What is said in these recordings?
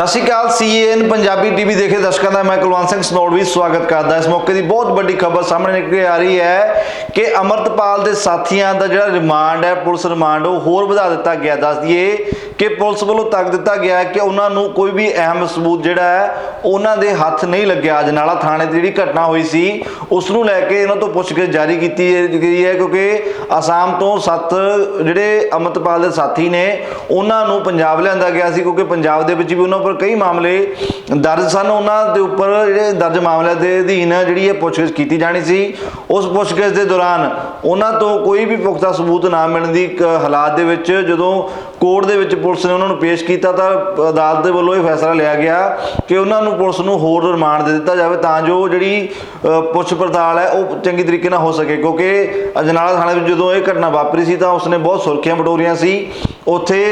ਸਤਿ ਸ਼੍ਰੀ ਅਕਾਲ ਸੀਐਨ ਪੰਜਾਬੀ ਟੀਵੀ ਦੇਖੇ ਦਰਸ਼ਕਾਂ ਦਾ, ਮੈਂ ਕੁਲਵੰਤ ਸਿੰਘ ਸਨੋੜ ਵੀ ਸਵਾਗਤ ਕਰਦਾ। ਇਸ ਮੌਕੇ ਦੀ ਬਹੁਤ ਵੱਡੀ ਖਬਰ ਸਾਹਮਣੇ ਨਿਕਲ ਆ ਰਹੀ ਹੈ ਕਿ ਅਮਰਤਪਾਲ ਦੇ ਸਾਥੀਆਂ ਦਾ ਜਿਹੜਾ ਰਿਮਾਂਡ ਹੈ, ਪੁਲਿਸ ਰਿਮਾਂਡ, ਉਹ ਹੋਰ ਵਧਾ ਦਿੱਤਾ ਗਿਆ। ਦੱਸ ਦਈਏ ਕਿ ਪੁਲਿਸ ਵੱਲੋਂ ਤੱਕ ਦਿੱਤਾ ਗਿਆ ਹੈ ਕਿ ਉਹਨਾਂ ਨੂੰ ਕੋਈ ਵੀ ਅਹਿਮ ਸਬੂਤ ਜਿਹੜਾ ਹੈ, ਉਹਨਾਂ ਦੇ ਹੱਥ ਨਹੀਂ ਲੱਗਿਆ। ਅਜਨਾਲਾ ਥਾਣੇ ਤੇ ਜਿਹੜੀ ਘਟਨਾ ਹੋਈ ਸੀ, ਉਸ ਨੂੰ ਲੈ ਕੇ ਇਹਨਾਂ ਤੋਂ ਪੁੱਛਗਿੱਛ ਜਾਰੀ ਕੀਤੀ ਗਈ ਹੈ, ਕਿਉਂਕਿ ਅਸਾਮ ਤੋਂ ਸੱਤ ਜਿਹੜੇ ਅਮਰਤਪਾਲ ਦੇ ਸਾਥੀ ਨੇ, ਉਹਨਾਂ ਨੂੰ ਪੰਜਾਬ ਲਿਆਂਦਾ ਗਿਆ ਸੀ, ਕਿਉਂਕਿ ਪੰਜਾਬ ਦੇ ਵਿੱਚ ਵੀ ਉਹਨਾਂ ਉੱਪਰ ਕਈ ਮਾਮਲੇ ਦਰਜ ਸਨ। ਉਹਨਾਂ ਦੇ ਉੱਪਰ ਜਿਹੜੇ ਦਰਜ ਮਾਮਲਿਆਂ ਦੇ ਅਧੀਨ ਜਿਹੜੀ ਇਹ ਪੁੱਛਗਿੱਛ ਕੀਤੀ ਜਾਣੀ ਸੀ, ਉਸ ਪੁੱਛਗਿੱਛ ਦੇ ਦੌਰਾਨ ਉਹਨਾਂ ਤੋਂ ਕੋਈ ਵੀ ਪੁਖਤਾ ਸਬੂਤ ਨਾ ਮਿਲਣ ਦੀ ਇੱਕ ਹਾਲਾਤ ਦੇ ਵਿੱਚ ਜਦੋਂ ਕੋਰਟ ਦੇ ਵਿੱਚ ਪੁਲਿਸ ਨੇ ਉਹਨਾਂ ਨੂੰ ਪੇਸ਼ ਕੀਤਾ ਤਾਂ ਅਦਾਲਤ ਦੇ ਵੱਲੋਂ ਇਹ ਫੈਸਲਾ ਲਿਆ ਗਿਆ ਕਿ ਉਹਨਾਂ ਨੂੰ ਪੁਲਿਸ ਨੂੰ ਹੋਰ ਰਿਮਾਂਡ ਦੇ ਦਿੱਤਾ ਜਾਵੇ ਤਾਂ ਜੋ ਜਿਹੜੀ ਪੁੱਛ ਪੜਤਾਲ ਹੈ ਉਹ ਚੰਗੀ ਤਰੀਕੇ ਨਾਲ ਹੋ ਸਕੇ। ਕਿਉਂਕਿ ਅਜਨਾਲਾ ਥਾਣੇ ਵਿੱਚ ਜਦੋਂ ਇਹ ਘਟਨਾ ਵਾਪਰੀ ਸੀ ਤਾਂ ਉਸਨੇ ਬਹੁਤ ਸੁਰਖੀਆਂ ਬਟੋਰੀਆਂ ਸੀ। ਉੱਥੇ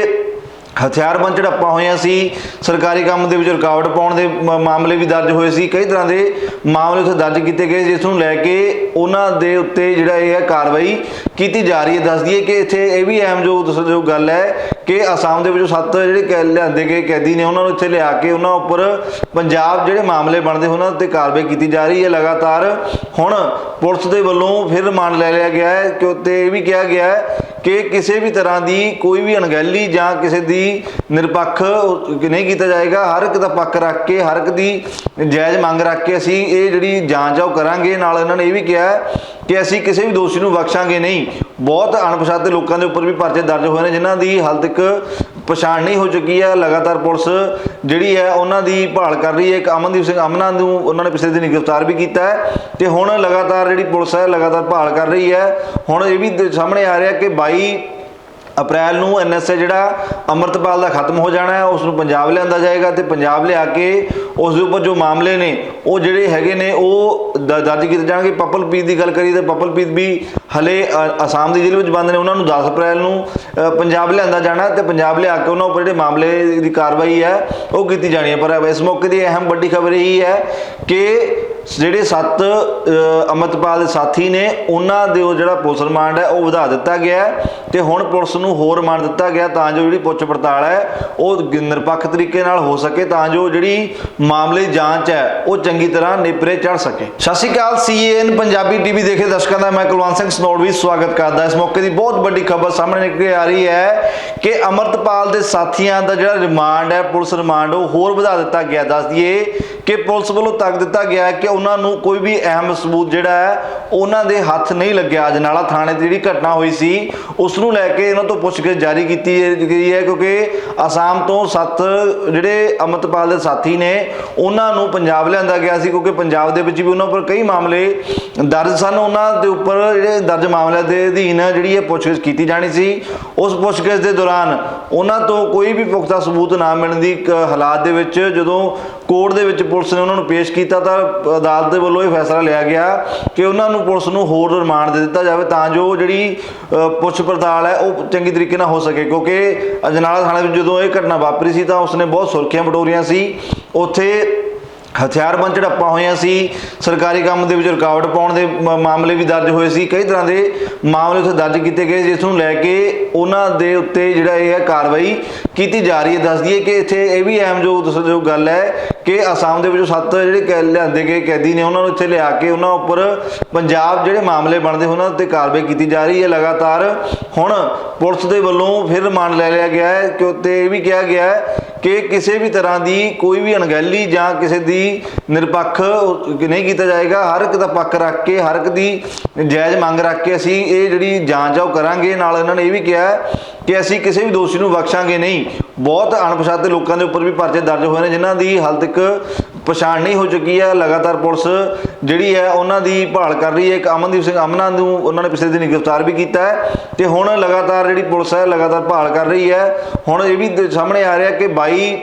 ਹਥਿਆਰਬੰਦ ਝੜਪਾਂ ਹੋਈਆਂ ਸੀ, ਸਰਕਾਰੀ ਕੰਮ ਦੇ ਵਿੱਚ ਰੁਕਾਵਟ ਪਾਉਣ ਦੇ ਮ- ਮਾਮਲੇ ਵੀ ਦਰਜ ਹੋਏ ਸੀ, ਕਈ ਤਰ੍ਹਾਂ ਦੇ ਮਾਮਲੇ ਉੱਥੇ ਦਰਜ ਕੀਤੇ ਗਏ, ਜਿਸ ਨੂੰ ਲੈ ਕੇ ਉਹਨਾਂ ਦੇ ਉੱਤੇ ਜਿਹੜਾ ਇਹ ਹੈ ਕਾਰਵਾਈ ਕੀਤੀ ਜਾ ਰਹੀ ਹੈ। ਦੱਸ ਦਈਏ ਕਿ ਇੱਥੇ ਇਹ ਵੀ ਅਹਿਮ ਜੋ ਦੱਸੋ ਜੋ ਗੱਲ ਹੈ ਕਿ ਅਸਾਮ ਦੇ ਵਿੱਚੋਂ ਸੱਤ ਜਿਹੜੇ ਕੈ- ਲਿਆਂਦੇ ਗਏ ਕੈਦੀ ਨੇ, ਉਹਨਾਂ ਨੂੰ ਇੱਥੇ ਲਿਆ ਕੇ ਉਹਨਾਂ ਉੱਪਰ ਪੰਜਾਬ ਜਿਹੜੇ ਮਾਮਲੇ ਬਣਦੇ, ਉਹਨਾਂ ਉੱਤੇ ਕਾਰਵਾਈ ਕੀਤੀ ਜਾ ਰਹੀ ਹੈ ਲਗਾਤਾਰ। ਹੁਣ ਪੁਲਿਸ ਦੇ ਵੱਲੋਂ ਫਿਰ ਰਿਮਾਂਡ ਲੈ ਲਿਆ ਗਿਆ ਹੈ ਕਿ ਉੱਤੇ ਇਹ ਵੀ ਕਿਹਾ ਗਿਆ ਹੈ ਕਿ ਕਿਸੇ ਵੀ ਤਰ੍ਹਾਂ ਦੀ ਕੋਈ ਵੀ ਅਣਗਹਿਲੀ ਜਾਂ ਕਿਸੇ ਦੀ ਨਿਰਪੱਖ ਨਹੀਂ ਕੀਤਾ ਜਾਏਗਾ। ਹਰ ਇੱਕ ਦਾ ਪੱਖ ਰੱਖ ਕੇ, ਹਰ ਇੱਕ ਦੀ ਜਾਇਜ਼ ਮੰਗ ਰੱਖ ਕੇ ਅਸੀਂ ਇਹ ਜਿਹੜੀ ਜਾਂਚ ਆ ਉਹ ਕਰਾਂਗੇ। ਨਾਲ ਇਹਨਾਂ ਨੇ ਇਹ ਵੀ ਕਿਹਾ ਕਿ ਅਸੀਂ ਕਿਸੇ ਵੀ ਦੋਸ਼ੀ ਨੂੰ ਬਖਸ਼ਾਂਗੇ ਨਹੀਂ। ਬਹੁਤ ਅਣਪਛਾਤੇ ਲੋਕਾਂ ਦੇ ਉੱਪਰ ਵੀ ਪਰਚੇ ਦਰਜ ਹੋਏ ਨੇ, ਜਿਨ੍ਹਾਂ ਦੀ ਹਾਲ ਤੱਕ ਪਛਾਣ ਨਹੀਂ ਹੋ ਚੁੱਕੀ ਹੈ। ਲਗਾਤਾਰ ਪੁਲਿਸ ਜਿਹੜੀ ਹੈ, ਉਹਨਾਂ ਦੀ ਭਾਲ ਕਰ ਰਹੀ ਹੈ। ਇੱਕ ਅਮਨਦੀਪ ਸਿੰਘ ਅਮਨਾ ਨੂੰ ਉਹਨਾਂ ਨੇ ਪਿਛਲੇ ਦਿਨ ਗ੍ਰਿਫਤਾਰ ਵੀ ਕੀਤਾ ਹੈ ਤੇ ਹੁਣ ਲਗਾਤਾਰ ਜਿਹੜੀ ਪੁਲਿਸ ਹੈ, ਲਗਾਤਾਰ ਭਾਲ ਕਰ ਰਹੀ ਹੈ। ਹੁਣ ਇਹ ਵੀ ਸਾਹਮਣੇ ਆ ਰਿਹਾ ਕਿ 22 ਅਪ੍ਰੈਲ ਨੂੰ ਐਨਐਸਏ ਜਿਹੜਾ ਅਮਰਤਪਾਲ ਦਾ ਖਤਮ ਹੋ ਜਾਣਾ ਹੈ ਉਸ ਨੂੰ ਪੰਜਾਬ ਲਿਆਂਦਾ ਜਾਏਗਾ ਤੇ ਪੰਜਾਬ ਲਿਆ ਕੇ ਉਸ ਦੇ ਉੱਪਰ ਜੋ ਮਾਮਲੇ ਨੇ, ਉਹ ਜਿਹੜੇ ਹੈਗੇ ਨੇ, ਉਹ ਦਰਜ ਕੀਤੇ ਜਾਣਗੇ। ਪਪਲਪ੍ਰੀਤ ਦੀ ਗੱਲ ਕਰੀਏ ਤਾਂ ਪਪਲਪ੍ਰੀਤ ਵੀ ਹਲੇ ਅਸਾਮ ਦੀ ਜੇਲ੍ਹ ਵਿੱਚ ਬੰਦ ਨੇ। ਉਹਨਾਂ ਨੂੰ 10 ਅਪ੍ਰੈਲ ਨੂੰ ਪੰਜਾਬ ਲਿਆਂਦਾ ਜਾਣਾ ਹੈ ਤੇ ਪੰਜਾਬ ਲਿਆ ਕੇ ਉਹਨਾਂ ਉੱਪਰ ਜਿਹੜੇ ਮਾਮਲੇ ਦੀ ਕਾਰਵਾਈ ਹੈ, ਉਹ ਕੀਤੀ ਜਾਣੀ ਹੈ। ਪਰ ਇਸ ਮੌਕੇ ਦੀ ਅਹਿਮ ਵੱਡੀ ਖਬਰ ਇਹ ਹੈ ਕਿ ਜਿਹੜੇ ਸੱਤ ਅ, ਅੰਮ੍ਰਿਤਪਾਲ ਦੇ ਸਾਥੀ ਨੇ ਉਹਨਾਂ ਦੇ ਉਹ ਜਿਹੜਾ ਪੁਲਿਸ ਰਿਮਾਂਡ ਹੈ ਉਹ ਵਧਾ ਦਿੱਤਾ ਗਿਆ ਹੈ ਤੇ ਹੁਣ ਪੁਲਿਸ ਨੂੰ ਹੋਰ ਰਿਮਾਂਡ ਦਿੱਤਾ ਗਿਆ ਤਾਂ ਜੋ ਜਿਹੜੀ ਪੁੱਛ ਪੜਤਾਲ ਹੈ ਉਹ ਗ- ਨਿਰਪੱਖ ਤਰੀਕੇ ਨਾਲ ਹੋ ਸਕੇ ਤਾਂ ਜੋ ਜਿਹੜੀ ਮਾਮਲੇ ਜਾਂਚ ਹੈ ਉਹ ਚੰਗੀ ਤਰ੍ਹਾਂ ਨੇਪਰੇ ਚੜ ਸਕੇ। ਸਤਿ ਸ਼੍ਰੀ ਅਕਾਲ ਸੀਐਨ ਪੰਜਾਬੀ ਟੀਵੀ ਦੇਖੇ ਦਰਸ਼ਕਾਂ ਦਾ ਮੈਂ ਕੁਲਵੰਤ ਸਿੰਘ ਸਨੋੜ ਵੀ ਸਵਾਗਤ ਕਰਦਾ। ਇਸ ਮੌਕੇ ਦੀ ਬਹੁਤ ਵੱਡੀ ਖਬਰ ਸਾਹਮਣੇ ਨਿਕਲ ਆ ਰਹੀ ਹੈ ਕਿ ਅਮਰਤਪਾਲ ਦੇ ਸਾਥੀਆਂ ਦਾ ਜਿਹੜਾ ਰਿਮਾਂਡ ਹੈ ਪੁਲਿਸ ਰਿਮਾਂਡ ਉਹ ਹੋਰ ਵਧਾ ਦਿੱਤਾ ਗਿਆ। ਦੱਸ ਦਈਏ ਕਿ ਪੁਲਿਸ ਵੱਲੋਂ ਤੱਕ ਦਿੱਤਾ ਗਿਆ ਹੈ ਕਿ ਉਹਨਾਂ ਨੂੰ ਕੋਈ ਵੀ ਅਹਿਮ ਸਬੂਤ ਜਿਹੜਾ ਹੈ, ਉਹਨਾਂ ਦੇ ਹੱਥ ਨਹੀਂ ਲੱਗਿਆ। ਅਜਨਾਲਾ ਥਾਣੇ ਤੇ ਜਿਹੜੀ ਘਟਨਾ ਹੋਈ ਸੀ ਉਸ ਨੂੰ ਲੈ ਕੇ ਇਹਨਾਂ ਤੋਂ ਪੁੱਛਗਿੱਛ ਜਾਰੀ ਕੀਤੀ ਗਈ ਹੈ, ਕਿਉਂਕਿ ਅਸਾਮ ਤੋਂ ਸੱਤ ਜਿਹੜੇ ਅਮਰਤਪਾਲ ਦੇ ਸਾਥੀ ਨੇ, ਉਹਨਾਂ ਨੂੰ ਪੰਜਾਬ ਲਿਆਂਦਾ ਗਿਆ ਸੀ, ਕਿਉਂਕਿ ਪੰਜਾਬ ਦੇ ਵਿੱਚ ਵੀ ਉਹਨਾਂ ਉੱਪਰ ਕਈ ਮਾਮਲੇ ਦਰਜ ਸਨ। ਉਹਨਾਂ ਦੇ ਉੱਪਰ ਜਿਹੜੇ ਦਰਜ ਮਾਮਲਿਆਂ ਦੇ ਅਧੀਨ ਜਿਹੜੀ ਇਹ ਪੁੱਛਗਿੱਛ ਕੀਤੀ ਜਾਣੀ ਸੀ। ਉਸ ਪੁੱਛਗਿੱਛ ਦੇ ਦੌਰਾਨ ਉਹਨਾਂ ਤੋਂ ਕੋਈ ਵੀ ਪੁਖਤਾ ਸਬੂਤ ਨਾ ਮਿਲਣ ਦੀ ਇੱਕ ਹਾਲਾਤ ਦੇ ਵਿੱਚ ਜਦੋਂ ਕੋਰਟ ਦੇ ਵਿੱਚ ਪੁਲਿਸ ਨੇ ਉਹਨਾਂ ਨੂੰ ਪੇਸ਼ ਕੀਤਾ ਤਾਂ ਅਦਾਲਤ ਦੇ ਵੱਲੋਂ ਇਹ ਫੈਸਲਾ ਲਿਆ ਗਿਆ ਕਿ ਉਹਨਾਂ ਨੂੰ ਪੁਲਿਸ ਨੂੰ ਹੋਰ ਰਿਮਾਂਡ ਦੇ ਦਿੱਤਾ ਜਾਵੇ ਤਾਂ ਜੋ ਜਿਹੜੀ ਪੁੱਛ ਪੜਤਾਲ ਹੈ ਉਹ ਚੰਗੀ ਤਰੀਕੇ ਨਾਲ ਹੋ ਸਕੇ। ਕਿਉਂਕਿ ਅਜਨਾਲਾ ਥਾਣੇ ਵਿੱਚ ਜਦੋਂ ਇਹ ਘਟਨਾ ਵਾਪਰੀ ਸੀ ਤਾਂ ਉਸਨੇ ਬਹੁਤ ਸੁਰਖੀਆਂ ਬਟੋਰੀਆਂ ਸੀ। ਉੱਥੇ ਹਥਿਆਰਬੰਦ ਝੜਪਾਂ ਹੋਈਆਂ ਸੀ। ਸਰਕਾਰੀ ਕੰਮ ਦੇ ਵਿੱਚ ਰੁਕਾਵਟ ਪਾਉਣ ਦੇ ਮ- ਮਾਮਲੇ ਵੀ ਦਰਜ ਹੋਏ ਸੀ। ਕਈ ਤਰ੍ਹਾਂ ਦੇ ਮਾਮਲੇ ਉੱਥੇ ਦਰਜ ਕੀਤੇ ਗਏ, ਜਿਸ ਨੂੰ ਲੈ ਕੇ ਉਹਨਾਂ ਦੇ ਉੱਤੇ ਜਿਹੜਾ ਇਹ ਹੈ ਕਾਰਵਾਈ ਕੀਤੀ ਜਾ ਰਹੀ ਹੈ। ਦੱਸ ਦਈਏ ਕਿ ਇੱਥੇ ਇਹ ਵੀ ਅਹਿਮ ਜੋ ਦੱਸੋ ਜੋ ਗੱਲ ਹੈ ਕਿ ਅਸਾਮ ਦੇ ਵਿੱਚੋਂ ਸੱਤ ਜਿਹੜੇ ਕੈ- ਲਿਆਂਦੇ ਗਏ ਕੈਦੀ ਨੇ, ਉਹਨਾਂ ਨੂੰ ਇੱਥੇ ਲਿਆ ਕੇ ਉਹਨਾਂ ਉੱਪਰ ਪੰਜਾਬ ਜਿਹੜੇ ਮਾਮਲੇ ਬਣਦੇ, ਉਹਨਾਂ ਉੱਤੇ ਕਾਰਵਾਈ ਕੀਤੀ ਜਾ ਰਹੀ ਹੈ ਲਗਾਤਾਰ। ਹੁਣ ਪੁਲਿਸ ਦੇ ਵੱਲੋਂ ਫਿਰ ਰਿਮਾਂਡ ਲੈ ਲਿਆ ਗਿਆ ਹੈ ਕਿ ਉੱਤੇ ਇਹ ਵੀ ਕਿਹਾ ਗਿਆ ਹੈ ਕਿ ਕਿਸੇ ਵੀ ਤਰ੍ਹਾਂ ਦੀ ਕੋਈ ਵੀ ਅਣਗਹਿਲੀ ਜਾਂ ਕਿਸੇ ਦੀ ਨਿਰਪੱਖ ਨਹੀਂ ਕੀਤਾ ਜਾਏਗਾ। ਹਰ ਇੱਕ ਦਾ ਪੱਖ ਰੱਖ ਕੇ, ਹਰ ਇੱਕ ਦੀ ਜਾਇਜ਼ ਮੰਗ ਰੱਖ ਕੇ ਅਸੀਂ ਇਹ ਜਿਹੜੀ ਜਾਂਚ ਆ ਉਹ ਕਰਾਂਗੇ। ਨਾਲ ਇਹਨਾਂ ਨੇ ਇਹ ਵੀ ਕਿਹਾ ਹੈ ਕਿ ਅਸੀਂ ਕਿਸੇ ਵੀ ਦੋਸ਼ੀ ਨੂੰ ਬਖਸ਼ਾਂਗੇ ਨਹੀਂ। ਬਹੁਤ ਅਣਪਛਾਤੇ ਲੋਕਾਂ ਦੇ ਉੱਪਰ ਵੀ ਪਰਚੇ ਦਰਜ ਹੋਏ ਨੇ, ਜਿਨ੍ਹਾਂ ਦੀ ਹਾਲ ਤੱਕ ਪਛਾਣ ਨਹੀਂ ਹੋ ਚੁੱਕੀ ਹੈ। ਲਗਾਤਾਰ ਪੁਲਿਸ ਜਿਹੜੀ ਹੈ, ਉਹਨਾਂ ਦੀ ਭਾਲ ਕਰ ਰਹੀ ਹੈ। ਇੱਕ ਅਮਨਦੀਪ ਸਿੰਘ ਅਮਨਾ ਨੂੰ ਉਹਨਾਂ ਨੇ ਪਿਛਲੇ ਦਿਨ ਗ੍ਰਿਫਤਾਰ ਵੀ ਕੀਤਾ ਹੈ ਤੇ ਹੁਣ ਲਗਾਤਾਰ ਜਿਹੜੀ ਪੁਲਿਸ ਹੈ, ਲਗਾਤਾਰ ਭਾਲ ਕਰ ਰਹੀ ਹੈ। ਹੁਣ ਇਹ ਵੀ ਸਾਹਮਣੇ ਆ ਰਿਹਾ ਕਿ 22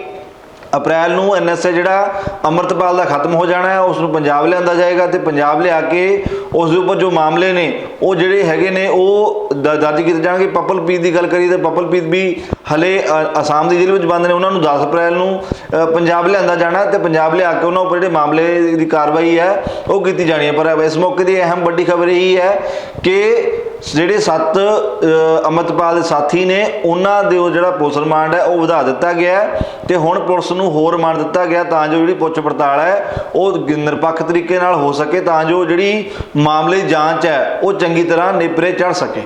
ਅਪ੍ਰੈਲ ਨੂੰ ਐਨਐਸਏ ਜਿਹੜਾ ਅਮਰਤਪਾਲ ਦਾ ਖਤਮ ਹੋ ਜਾਣਾ ਹੈ ਉਸ ਨੂੰ ਪੰਜਾਬ ਲਿਆਂਦਾ ਜਾਏਗਾ ਤੇ ਪੰਜਾਬ ਲਿਆ ਕੇ ਉਸ ਦੇ ਉੱਪਰ ਜੋ ਮਾਮਲੇ ਨੇ, ਉਹ ਜਿਹੜੇ ਹੈਗੇ ਨੇ, ਉਹ ਦ- ਦਰਜ ਕੀਤੇ ਜਾਣਗੇ। ਪਪਲਪ੍ਰੀਤ ਦੀ ਗੱਲ ਕਰੀਏ ਤਾਂ ਪਪਲਪ੍ਰੀਤ ਵੀ ਹਲੇ ਅਸਾਮ ਦੀ ਜੇਲ੍ਹ ਵਿੱਚ ਬੰਦ ਨੇ, ਉਹਨਾਂ ਨੂੰ 10 ਅਪ੍ਰੈਲ ਨੂੰ ਪੰਜਾਬ ਲਿਆਂਦਾ ਜਾਣਾ ਹੈ ਤੇ ਪੰਜਾਬ ਲਿਆ ਕੇ ਉਹਨਾਂ ਉੱਪਰ ਜਿਹੜੇ ਮਾਮਲੇ ਦੀ ਕਾਰਵਾਈ ਹੈ, ਉਹ ਕੀਤੀ ਜਾਣੀ ਹੈ। ਪਰ ਇਸ ਮੌਕੇ ਦੀ ਅਹਿਮ ਵੱਡੀ ਖਬਰ ਇਹ ਹੈ ਕਿ ਜਿਹੜੇ ਸੱਤ ਅ, ਅੰਮ੍ਰਿਤਪਾਲ ਦੇ ਸਾਥੀ ਨੇ ਉਹਨਾਂ ਦੇ ਉਹ ਜਿਹੜਾ ਪੁਲਿਸ ਰਿਮਾਂਡ ਹੈ ਉਹ ਵਧਾ ਦਿੱਤਾ ਗਿਆ ਹੈ ਤੇ ਹੁਣ ਪੁਲਿਸ ਨੂੰ ਹੋਰ ਰਿਮਾਂਡ ਦਿੱਤਾ ਗਿਆ ਤਾਂ ਜੋ ਜਿਹੜੀ ਪੁੱਛ ਪੜਤਾਲ ਹੈ ਉਹ ਗ- ਨਿਰਪੱਖ ਤਰੀਕੇ ਨਾਲ ਹੋ ਸਕੇ ਤਾਂ ਜੋ ਜਿਹੜੀ ਮਾਮਲੇ ਜਾਂਚ ਹੈ ਉਹ ਚੰਗੀ ਤਰ੍ਹਾਂ ਨੇਪਰੇ ਚੜ ਸਕੇ।